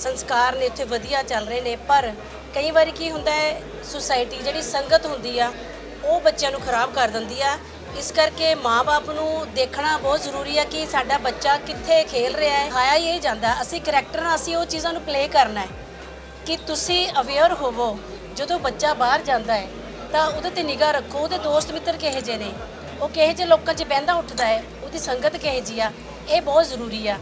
ਸੰਸਕਾਰ ਨੇ ਉੱਥੇ ਵਧੀਆ ਚੱਲ ਰਹੇ ਨੇ, ਪਰ ਕਈ ਵਾਰੀ ਕੀ ਹੁੰਦਾ ਹੈ ਸੁਸਾਇਟੀ ਜਿਹੜੀ ਸੰਗਤ ਹੁੰਦੀ ਆ, ਉਹ ਬੱਚਿਆਂ ਨੂੰ ਖਰਾਬ ਕਰ ਦਿੰਦੀ ਆ। ਇਸ ਕਰਕੇ ਮਾਪੇ ਨੂੰ ਦੇਖਣਾ ਬਹੁਤ ਜ਼ਰੂਰੀ ਆ ਕਿ ਸਾਡਾ ਬੱਚਾ ਕਿੱਥੇ ਖੇਲ ਰਿਹਾ ਹੈ ਖਾਇਆ ਹੀ ਇਹ ਜਾਂਦਾ। ਅਸੀਂ ਕਰੈਕਟਰ ਨਾਲ ਅਸੀਂ ਉਹ ਚੀਜ਼ਾਂ ਨੂੰ ਪਲੇ ਕਰਨਾ ਹੈ ਕਿ ਤੁਸੀਂ ਅਵੇਅਰ ਹੋਵੋ, ਜਦੋਂ ਬੱਚਾ ਬਾਹਰ ਜਾਂਦਾ ਹੈ, ਤਾਂ ਉਹਦੇ ਤੇ ਨਿਗਾਹ ਰੱਖੋ। ਉਹਦੇ ਦੋਸਤ ਮਿੱਤਰ ਕਿਹੋ ਜਿਹੇ ਨੇ? ਉਹ ਕਿਹੋ ਜਿਹੇ ਲੋਕਾਂ 'ਚ ਬਹਿੰਦਾ ਉੱਠਦਾ ਹੈ? ਉਹਦੀ ਸੰਗਤ ਕਿਹੋ ਜਿਹੀ ਆ? ਇਹ ਬਹੁਤ ਜ਼ਰੂਰੀ ਆ।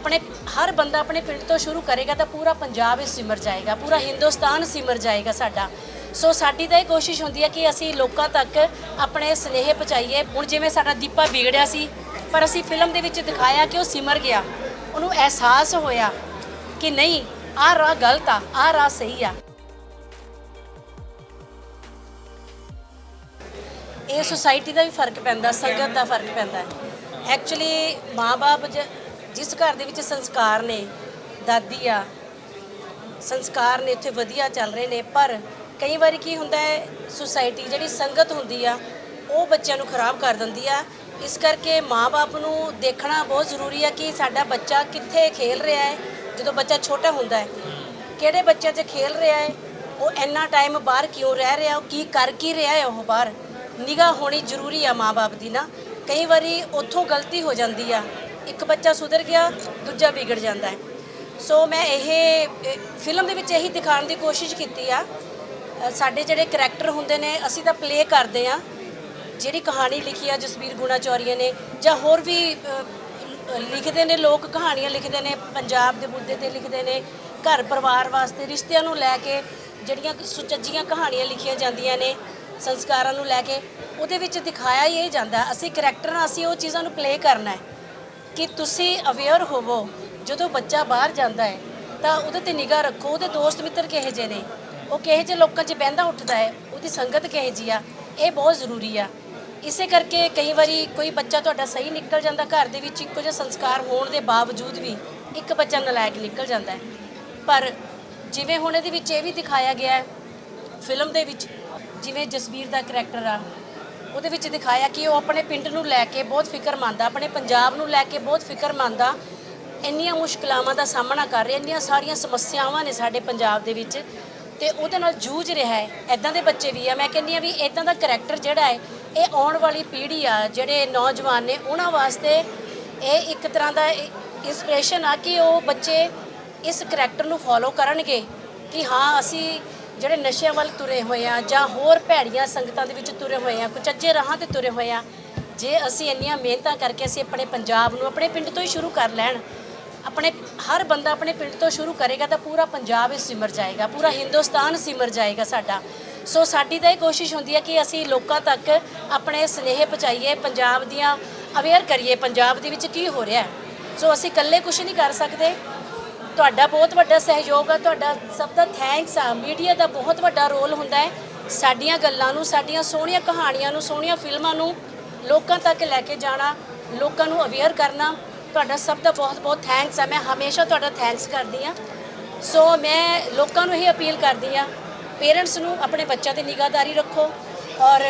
ਆਪਣੇ ਹਰ ਬੰਦਾ ਆਪਣੇ ਪਿੰਡ ਤੋਂ ਸ਼ੁਰੂ ਕਰੇਗਾ ਤਾਂ ਪੂਰਾ ਪੰਜਾਬ ਹੀ ਸਿਮਰ ਜਾਏਗਾ, ਪੂਰਾ ਹਿੰਦੁਸਤਾਨ ਸਿਮਰ ਜਾਏਗਾ ਸਾਡਾ। ਸੋ ਸਾਡੀ ਤਾਂ ਇਹ ਕੋਸ਼ਿਸ਼ ਹੁੰਦੀ ਹੈ ਕਿ ਅਸੀਂ ਲੋਕਾਂ ਤੱਕ ਆਪਣੇ ਸਨੇਹ ਪਹੁੰਚਾਈਏ। ਹੁਣ ਜਿਵੇਂ ਸਾਡਾ ਦੀਪਾ ਵਿਗੜਿਆ ਸੀ, ਪਰ ਅਸੀਂ ਫਿਲਮ ਦੇ ਵਿੱਚ ਦਿਖਾਇਆ ਕਿ ਉਹ ਸਿਮਰ ਗਿਆ। ਉਹਨੂੰ ਅਹਿਸਾਸ ਹੋਇਆ ਕਿ ਨਹੀਂ, ਆਹ ਰਾਹ ਗਲਤ ਆ, ਆਹ ਰਾਹ ਸਹੀ ਆ। ਇਹ ਸੁਸਾਇਟੀ ਦਾ ਵੀ ਫ਼ਰਕ ਪੈਂਦਾ, ਸੰਗਤ ਦਾ ਫ਼ਰਕ ਪੈਂਦਾ। ਐਕਚੁਅਲੀ ਮਾਪੇ ਜਿਸ ਘਰ ਦੇ ਵਿੱਚ ਸੰਸਕਾਰ ਨੇ, ਦਾਦੀ ਆ, ਸੰਸਕਾਰ ਨੇ ਉੱਥੇ ਵਧੀਆ ਚੱਲ ਰਹੇ ਨੇ, ਪਰ ਕਈ ਵਾਰੀ ਕੀ ਹੁੰਦਾ ਹੈ ਸੁਸਾਇਟੀ ਜਿਹੜੀ ਸੰਗਤ ਹੁੰਦੀ ਆ, ਉਹ ਬੱਚਿਆਂ ਨੂੰ ਖਰਾਬ ਕਰ ਦਿੰਦੀ ਆ। ਇਸ ਕਰਕੇ ਮਾਪੇ ਨੂੰ ਦੇਖਣਾ ਬਹੁਤ ਜ਼ਰੂਰੀ ਆ ਕਿ ਸਾਡਾ ਬੱਚਾ ਕਿੱਥੇ ਖੇਲ ਰਿਹਾ ਹੈ, ਜਦੋਂ ਬੱਚਾ ਛੋਟਾ ਹੁੰਦਾ ਹੈ। ਕਿਹੜੇ ਬੱਚਿਆਂ 'ਚ ਖੇਲ ਰਿਹਾ ਹੈ, ਉਹ ਇੰਨਾ ਟਾਈਮ ਬਾਹਰ ਕਿਉਂ ਰਹਿ ਰਿਹਾ, ਉਹ ਕੀ ਕਰ ਕੀ ਰਿਹਾ ਹੈ ਉਹ ਬਾਹਰ। ਨਿਗਾਹ ਹੋਣੀ ਜ਼ਰੂਰੀ ਆ ਮਾਪੇ ਦੀ ਨਾ। ਕਈ ਵਾਰੀ ਉੱਥੋਂ ਗਲਤੀ ਹੋ ਜਾਂਦੀ ਆ। ਇੱਕ ਬੱਚਾ ਸੁਧਰ ਗਿਆ, ਦੂਜਾ ਵਿਗੜ ਜਾਂਦਾ ਹੈ। ਸੋ ਮੈਂ ਇਹ ਫਿਲਮ ਦੇ ਵਿੱਚ ਇਹੀ ਦਿਖਾਉਣ ਦੀ ਕੋਸ਼ਿਸ਼ ਕੀਤੀ ਆ। ਸਾਡੇ ਜਿਹੜੇ ਕਰੈਕਟਰ ਹੁੰਦੇ ਨੇ, ਅਸੀਂ ਤਾਂ ਪਲੇ ਕਰਦੇ ਆ ਜਿਹੜੀ ਕਹਾਣੀ ਲਿਖੀ ਆ ਜਸਵੀਰ ਗੁਣਾ ਚੌਰੀਆ ਨੇ, ਜਾਂ ਹੋਰ ਵੀ ਲਿਖਦੇ ਨੇ, ਲੋਕ ਕਹਾਣੀਆਂ ਲਿਖਦੇ ਨੇ, ਪੰਜਾਬ ਦੇ ਮੁੱਦੇ ਤੇ ਲਿਖਦੇ ਨੇ, ਘਰ ਪਰਿਵਾਰ ਵਾਸਤੇ, ਰਿਸ਼ਤਿਆਂ ਨੂੰ ਲੈ ਕੇ ਜਿਹੜੀਆਂ ਸੁਚੱਜੀਆਂ ਕਹਾਣੀਆਂ ਲਿਖੀਆਂ ਜਾਂਦੀਆਂ ਨੇ, ਸੰਸਕਾਰਾਂ ਨੂੰ ਲੈ ਕੇ, ਉਹਦੇ ਵਿੱਚ ਦਿਖਾਇਆ ਹੀ ਇਹ ਜਾਂਦਾ। ਅਸੀਂ ਕਰੈਕਟਰ ਨਾਲ ਅਸੀਂ ਉਹ ਚੀਜ਼ਾਂ ਨੂੰ ਪਲੇ ਕਰਨਾ ਹੈ। ਕਿ ਤੁਸੀਂ ਅਵੇਅਰ ਹੋਵੋ, ਜਦੋਂ ਬੱਚਾ ਬਾਹਰ ਜਾਂਦਾ ਹੈ, ਤਾਂ ਉਹਦੇ ਤੇ ਨਿਗਾਹ ਰੱਖੋ, ਉਹਦੇ ਦੋਸਤ ਮਿੱਤਰ ਕਿਹੋ ਜਿਹੇ ਨੇ? ਉਹ ਕਿਹੋ ਜਿਹੇ ਲੋਕਾਂ 'ਚ ਬਹਿੰਦਾ ਉੱਠਦਾ ਹੈ? ਉਹਦੀ ਸੰਗਤ ਕਿਹੋ ਜਿਹੀ ਆ? ਇਹ ਬਹੁਤ ਜ਼ਰੂਰੀ ਆ। ਇਸੇ ਕਰਕੇ ਕਈ ਵਾਰੀ ਕੋਈ ਬੱਚਾ ਤੁਹਾਡਾ ਸਹੀ ਨਿਕਲ ਜਾਂਦਾ, ਘਰ ਦੇ ਵਿੱਚ ਇੱਕੋ ਜਿਹਾ ਸੰਸਕਾਰ ਹੋਣ ਦੇ ਬਾਵਜੂਦ ਵੀ ਇੱਕ ਬੱਚਾ ਨਲਾਇਕ ਨਿਕਲ ਜਾਂਦਾ ਹੈ। ਪਰ ਜਿਵੇਂ ਹੁਣ ਇਹਦੇ ਵਿੱਚ ਇਹ ਵੀ ਦਿਖਾਇਆ ਗਿਆ ਹੈ, ਫਿਲਮ ਦੇ ਵਿੱਚ ਜਿਵੇਂ ਜਸਵੀਰ ਦਾ ਕਰੈਕਟਰ ਆ ਉਹਦੇ ਵਿੱਚ ਦਿਖਾਇਆ ਕਿ ਉਹ ਆਪਣੇ ਪਿੰਡ ਨੂੰ ਲੈ ਕੇ ਬਹੁਤ ਫਿਕਰਮੰਦ ਆ ਆਪਣੇ ਪੰਜਾਬ ਨੂੰ ਲੈ ਕੇ ਬਹੁਤ ਫਿਕਰਮੰਦ ਆ ਇੰਨੀਆਂ ਮੁਸ਼ਕਲਾਵਾਂ ਦਾ ਸਾਹਮਣਾ ਕਰ ਰਿਹਾ, ਇੰਨੀਆਂ ਸਾਰੀਆਂ ਸਮੱਸਿਆਵਾਂ ਨੇ ਸਾਡੇ ਪੰਜਾਬ ਦੇ ਵਿੱਚ। ਤੇ ਉਹਦੇ ਨਾਲ ਜੂਝ ਰਿਹਾ ਹੈ ਐਦਾਂ ਦੇ ਬੱਚੇ ਵੀ ਆ। ਮੈਂ ਕਹਿੰਦੀ ਆ ਵੀ ਐਦਾਂ ਦਾ ਕਰੈਕਟਰ ਜਿਹੜਾ ਹੈ, ਇਹ ਆਉਣ ਵਾਲੀ ਪੀੜ੍ਹੀ ਆ, ਜਿਹੜੇ ਨੌਜਵਾਨ ਨੇ, ਉਹਨਾਂ ਵਾਸਤੇ ਇਹ ਇੱਕ ਤਰ੍ਹਾਂ ਦਾ ਇਨਸਪੀਰੇਸ਼ਨ ਆ ਕਿ ਉਹ ਬੱਚੇ ਇਸ ਕਰੈਕਟਰ ਨੂੰ ਫੋਲੋ ਕਰਨਗੇ ਕਿ ਹਾਂ, ਅਸੀਂ ਜਿਹੜੇ ਨਸ਼ਿਆਂ ਵੱਲ ਤੁਰੇ ਹੋਏ ਆ ਜਾਂ ਹੋਰ ਭੈੜੀਆਂ ਸੰਗਤਾਂ ਦੇ ਵਿੱਚ ਤੁਰੇ ਹੋਏ ਆ ਕੁਚੱਜੇ ਰਾਹਾਂ ਤੇ ਤੁਰੇ ਹੋਏ ਆ, ਜੇ ਅਸੀਂ ਇੰਨੀਆਂ ਮਿਹਨਤਾਂ ਕਰਕੇ ਅਸੀਂ ਆਪਣੇ ਪੰਜਾਬ ਨੂੰ ਆਪਣੇ ਪਿੰਡ ਤੋਂ ਹੀ ਸ਼ੁਰੂ ਕਰ ਲੈਣ, ਆਪਣੇ, ਹਰ ਬੰਦਾ ਆਪਣੇ ਪਿੰਡ ਤੋਂ ਸ਼ੁਰੂ ਕਰੇਗਾ ਤਾਂ ਪੂਰਾ ਪੰਜਾਬ ਹੀ ਸਿਮਰ ਜਾਏਗਾ, ਪੂਰਾ ਹਿੰਦੁਸਤਾਨ ਸਿਮਰ ਜਾਏਗਾ ਸਾਡਾ। ਸੋ ਸਾਡੀ ਤਾਂ ਇਹ ਕੋਸ਼ਿਸ਼ ਹੁੰਦੀ ਹੈ ਕਿ ਅਸੀਂ ਲੋਕਾਂ ਤੱਕ ਆਪਣੇ ਸਨੇਹ ਪਹੁੰਚਾਈਏ, ਪੰਜਾਬ ਦੀਆਂ ਅਵੇਅਰ ਕਰੀਏ, ਪੰਜਾਬ ਦੇ ਵਿੱਚ ਕੀ ਹੋ ਰਿਹਾ। ਸੋ ਅਸੀਂ ਇਕੱਲੇ ਕੁਝ ਨਹੀਂ ਕਰ ਸਕਦੇ ਤੁਹਾਡਾ ਬਹੁਤ ਵੱਡਾ ਸਹਿਯੋਗ ਆ, ਤੁਹਾਡਾ ਸਭ ਦਾ ਥੈਂਕਸ ਆ। ਮੀਡੀਆ ਦਾ ਬਹੁਤ ਵੱਡਾ ਰੋਲ ਹੁੰਦਾ ਹੈ। ਸਾਡੀਆਂ ਗੱਲਾਂ ਨੂੰ, ਸਾਡੀਆਂ ਸੋਹਣੀਆਂ ਕਹਾਣੀਆਂ ਨੂੰ, ਸੋਹਣੀਆਂ ਫਿਲਮਾਂ ਨੂੰ ਲੋਕਾਂ ਤੱਕ ਲੈ ਕੇ ਜਾਣਾ, ਲੋਕਾਂ ਨੂੰ ਅਵੇਅਰ ਕਰਨਾ, ਤੁਹਾਡਾ ਸਭ ਦਾ ਬਹੁਤ ਬਹੁਤ ਥੈਂਕਸ ਆ। ਮੈਂ ਹਮੇਸ਼ਾ ਤੁਹਾਡਾ ਥੈਂਕਸ ਕਰਦੀ ਆ। ਸੋ ਮੈਂ ਲੋਕਾਂ ਨੂੰ ਇਹ ਅਪੀਲ ਕਰਦੀ ਆ ਪੇਰੈਂਟਸ ਨੂੰ ਆਪਣੇ ਬੱਚਿਆਂ ਤੇ ਨਿਗਾਹਦਾਰੀ ਰੱਖੋ ਔਰ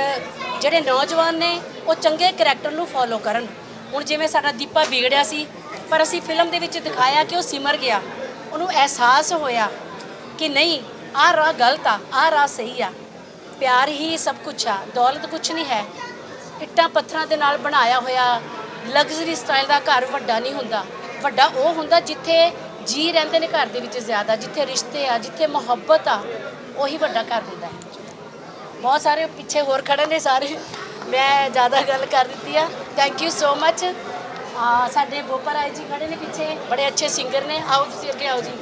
ਜਿਹੜੇ ਨੌਜਵਾਨ ਨੇ, ਉਹ ਚੰਗੇ ਕਰੈਕਟਰ ਨੂੰ ਫੋਲੋ ਕਰਨ। ਹੁਣ ਜਿਵੇਂ ਸਾਡਾ ਦੀਪਾ ਵਿਗੜਿਆ ਸੀ, ਪਰ ਅਸੀਂ ਫਿਲਮ ਦੇ ਵਿੱਚ ਦਿਖਾਇਆ ਕਿ ਉਹ ਸਿਮਰ ਗਿਆ। ਉਹਨੂੰ ਅਹਿਸਾਸ ਹੋਇਆ ਕਿ ਨਹੀਂ, ਆਹ ਰਾਹ ਗਲਤ ਆ, ਆਹ ਰਾਹ ਸਹੀ ਆ। ਪਿਆਰ ਹੀ ਸਭ ਕੁਝ ਆ, ਦੌਲਤ ਕੁਝ ਨਹੀਂ ਹੈ। ਇੱਟਾਂ ਪੱਥਰਾਂ ਦੇ ਨਾਲ ਬਣਾਇਆ ਹੋਇਆ ਲਗਜ਼ਰੀ ਸਟਾਈਲ ਦਾ ਘਰ ਵੱਡਾ ਨਹੀਂ ਹੁੰਦਾ। ਵੱਡਾ ਉਹ ਹੁੰਦਾ ਜਿੱਥੇ ਜੀ ਰਹਿੰਦੇ ਨੇ ਘਰ ਦੇ ਵਿੱਚ ਜ਼ਿਆਦਾ, ਜਿੱਥੇ ਰਿਸ਼ਤੇ ਆ, ਜਿੱਥੇ ਮੁਹੱਬਤ ਆ, ਉਹੀ ਵੱਡਾ ਘਰ ਹੁੰਦਾ ਹੈ। ਬਹੁਤ ਸਾਰੇ ਪਿੱਛੇ ਹੋਰ ਖੜੇ ਨੇ ਸਾਰੇ। ਮੈਂ ਜ਼ਿਆਦਾ ਗੱਲ ਕਰ ਦਿੱਤੀ ਆ। ਥੈਂਕ ਯੂ ਸੋ ਮੱਚ ਸਾਡੇ ਬੋਪਰ ਆਏ ਜੀ ਖੜੇ ਨੇ ਪਿੱਛੇ, ਬੜੇ ਅੱਛੇ ਸਿੰਗਰ ਨੇ। ਆਓ ਤੁਸੀਂ ਅੱਗੇ ਆਓ ਜੀ।